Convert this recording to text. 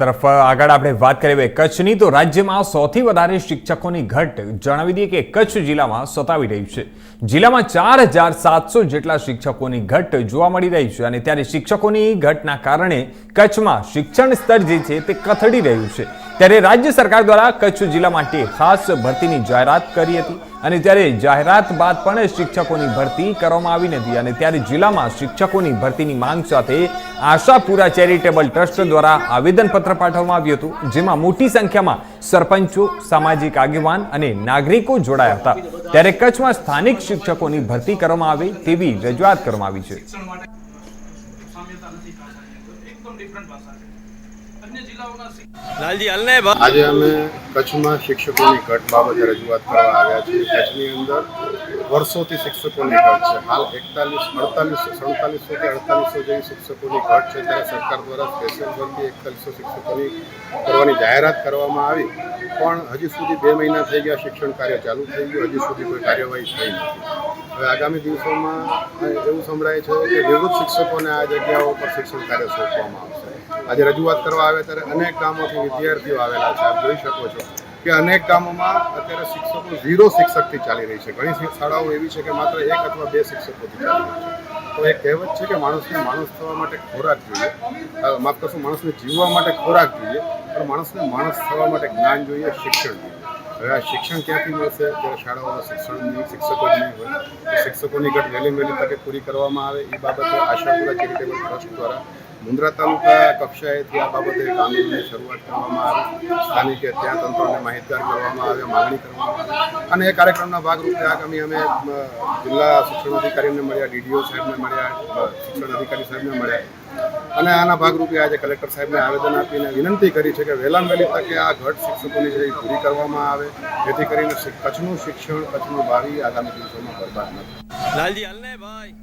તરફ આગળ આપણે વાત કરીએ કચ્છની, તો રાજ્યમાં સૌથી વધારે શિક્ષકોની ઘટ જણાવી દઈએ કે કચ્છ જિલ્લામાં સતાવી રહી છે. જિલ્લામાં ચાર હજાર સાતસો જેટલા શિક્ષકોની ઘટ જોવા મળી રહી છે અને ત્યારે શિક્ષકોની ઘટના કારણે કચ્છમાં શિક્ષણ સ્તર જે છે તે કથળી રહ્યું છે. ત્યારે રાજ્ય સરકાર દ્વારા કચ્છ જિલ્લા માટે ખાસ ભરતીની જાહેરાત કરી હતી. અને ત્યારે જાહેરાત બાદ પણ શિક્ષકોની ભરતી કરવામાં આવી નથી અને ત્યારે જિલ્લામાં શિક્ષકોની ભરતીની માંગ સાથે આશાપુરા ચેરિટેબલ ટ્રસ્ટ દ્વારા આવેદનપત્ર પાઠવવામાં આવ્યું હતું, જેમાં મોટી સંખ્યામાં સરપંચો, સામાજિક આગેવાન અને નાગરિકો જોડાયા હતા. ત્યારે કચ્છમાં સ્થાનિક શિક્ષકોની ભરતી કરવામાં આવે તેવી રજૂઆત કરવામાં આવી છે. ડિફરન્ટ ભાષા છે. લાલજી હાલ ને આજે અમે કચ્છમાં શિક્ષકોની ઘટ બાબતે રજૂઆત કરવા આવ્યા છીએ. કચ્છની અંદર વર્ષોથી શિક્ષકોની ઘટ છે. હાલ એકતાલીસ અડતાલીસો સડતાલીસો કે અડતાલીસો જેવી શિક્ષકોની ઘટ છે ત્યારે સરકાર દ્વારા સ્પેશિયલ ભરતી એકતાલીસો શિક્ષકોની કરવાની જાહેરાત કરવામાં આવી. પણ હજી સુધી બે મહિના થઈ ગયા શિક્ષણ કાર્ય ચાલુ થઈ ગયું. હજી સુધી કોઈ કાર્યવાહી થઈ નથી. હવે આગામી દિવસોમાં એવું સંભળાય છે કે નિવૃત્ત શિક્ષકોને આ જગ્યાઓ પર શિક્ષણ કાર્ય સોંપવામાં આવશે. આજે રજૂઆત કરવા આવે ત્યારે અનેક ગામોથી વિદ્યાર્થીઓ આવેલા છે, આપ જોઈ શકો છો કે અનેક ગામોમાં અત્યારે શિક્ષકો ઝીરો શિક્ષકથી ચાલી રહી છે. ઘણી શાળાઓ એવી છે કે માત્ર એક અથવા બે શિક્ષકોથી ચાલી રહી છે. તો એક કહેવત છે કે માણસને માણસ થવા માટે ખોરાક જોઈએ. માફ કરશો, માણસને જીવવા માટે ખોરાક જોઈએ, પણ માણસને માણસ થવા માટે જ્ઞાન જોઈએ, શિક્ષણ જોઈએ. હવે શિક્ષણ ક્યાંથી મળશે? જ્યારે શાળાઓમાં શિક્ષણની શિક્ષકો જ નહીં હોય શિક્ષકોની ઘટ વહેલી વહેલી તકે પૂરી કરવામાં આવે, એ બાબતે આશાપુરા ચેરિટેબલ ટ્રસ્ટ દ્વારા મુન્દ્રા તાલુકા કક્ષાએથી આ બાબતે એક શરૂઆત કરવામાં આવી. સ્થાનિક ત્યાં તંત્રને માહિતગાર કરવામાં આવે, માગણી કરવામાં આવે. અને એ કાર્યક્રમના ભાગરૂપે આગામી અમે જિલ્લા શિક્ષણ અધિકારીને મળ્યા, ડીડીઓ સાહેબને મળ્યા શિક્ષણ અધિકારી સાહેબને મળ્યા. અને આના ભાગરૂપે આજે કલેક્ટર સાહેબને આવેદન આપીને વિનંતી કરી છે કે વહેલામ વહેલી તકે આ ઘટ શિક્ષકોની જે પૂરી કરવામાં આવે, જેથી કરીને કચ્છનું શિક્ષણ, કચ્છનું ભાવિ આગામી દિવસોમાં બરબાદ ન થાય. લાલજી ભાઈ.